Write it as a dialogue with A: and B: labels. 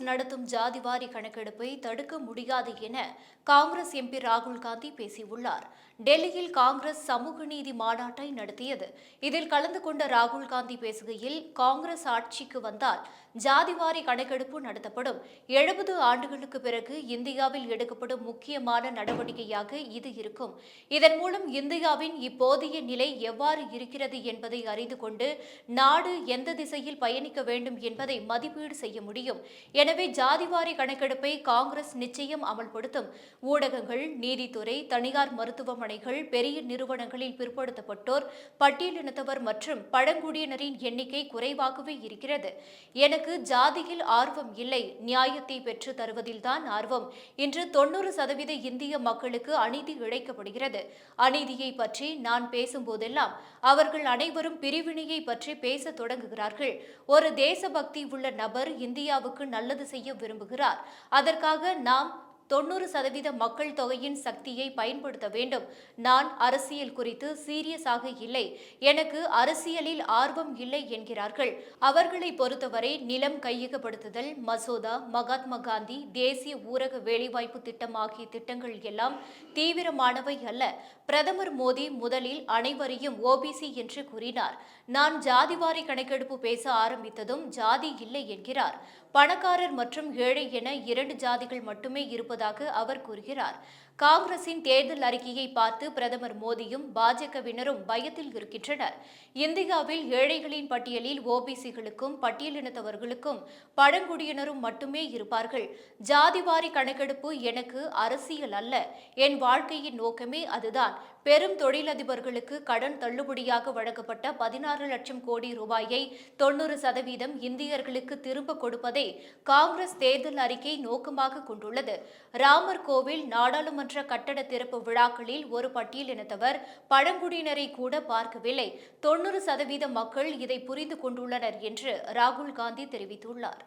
A: Congress நடத்தும் ஜாதிவாரி கணக்கெடுப்பை தடுக்க முடியாது என காங்கிரஸ் எம்பி ராகுல் காந்தி பேசியுள்ளார். டெல்லியில் காங்கிரஸ் சமூக நீதி மாநாட்டை நடத்தியது. இதில் கலந்து கொண்ட ராகுல் காந்தி பேசுகையில் காங்கிரஸ் ஆட்சிக்கு வந்தால் ஜாதிவாரி கணக்கெடுப்பு நடத்தப்படும். எழுபது ஆண்டுகளுக்கு பிறகு இந்தியாவில் எடுக்கப்படும் முக்கியமான நடவடிக்கையாக இது இருக்கும். இதன் மூலம் இந்தியாவின் இப்போதைய நிலை எவ்வாறு இருக்கிறது என்பதை அறிந்து கொண்டு நாடு எந்த திசையில் பயணிக்க வேண்டும் என்பதை மதிப்பீடு செய்ய முடியும். என எனவே ஜாதிவாரி கணக்கெடுப்பை காங்கிரஸ் நிச்சயம் அமல்படுத்தும். ஊடகங்கள் நீதித்துறை தனியார் மருத்துவமனைகள் பெரிய நிறுவனங்களில் பிற்படுத்தப்பட்டோர் பட்டியலினத்தவர் மற்றும் பழங்குடியினரின் எண்ணிக்கை குறைவாகவே இருக்கிறது. எனக்கு ஜாதியில் ஆர்வம் இல்லை. நியாயத்தை பெற்று தருவதில்தான் ஆர்வம். இன்று தொண்ணூறு சதவீத இந்திய மக்களுக்கு அநீதி இழைக்கப்படுகிறது. அநீதியை பற்றி நான் பேசும்போதெல்லாம் அவர்கள் அனைவரும் பிரிவினையை பற்றி பேச தொடங்குகிறார்கள். ஒரு தேசபக்தி உள்ள நபர் இந்தியாவுக்கு நல்ல நல்லது செய்ய விரும்புகிறார். அதற்காக நாம் தொண்ணூறு சதவீத மக்கள் தொகையின் சக்தியை பயன்படுத்த வேண்டும். நான் அரசியல் குறித்து சீரியஸாக இல்லை. எனக்கு அரசியலில் ஆர்வம் இல்லை என்கிறார்கள். அவர்களை பொறுத்தவரை நிலம் கையகப்படுத்துதல் மசோதா மகாத்மா காந்தி தேசிய ஊரக வேலைவாய்ப்பு திட்டம் ஆகிய திட்டங்கள் எல்லாம் தீவிரமானவை அல்ல. பிரதமர் மோடி முதலில் அனைவரையும் ஓபிசி என்று கூறினார். நான் ஜாதிவாரி கணக்கெடுப்பு பேச ஆரம்பித்ததும் ஜாதி இல்லை என்கிறார். பணக்காரர் மற்றும் ஏழை என இரண்டு ஜாதிகள் மட்டுமே இருப்பது இருப்பதாக அவர் கூறுகிறார். காங்கிரசின் தேர்தல் அறிக்கையை பார்த்து பிரதமர் மோடியும் பாஜகவினரும் பயத்தில் இருக்கின்றனர். இந்தியாவில் ஏழைகளின் பட்டியலில் ஓபிசிகளுக்கும் பட்டியலினத்தவர்களுக்கும் பழங்குடியினரும் மட்டுமே இருப்பார்கள். ஜாதிவாரி கணக்கெடுப்பு எனக்கு அரசியல் அல்ல. என் வாழ்க்கையின் நோக்கமே அதுதான். பெரும் தொழிலதிபர்களுக்கு கடன் தள்ளுபடியாக வழங்கப்பட்ட பதினாறு லட்சம் கோடி ரூபாயை தொண்ணூறு சதவீதம் இந்தியர்களுக்கு திரும்ப கொடுப்பதை காங்கிரஸ் தேர்தல் அறிக்கை நோக்கமாக கொண்டுள்ளது. ராமர் கோவில் நாடாளுமன்ற கட்டட திறப்பு விழாக்களில் ஒரு பட்டியலினத்தவர் பழங்குடியினரை கூட பார்க்கவில்லை. தொண்ணூறு சதவீத மக்கள் இதை புரிந்து கொண்டுள்ளனர் என்று ராகுல் காந்தி தெரிவித்துள்ளார்.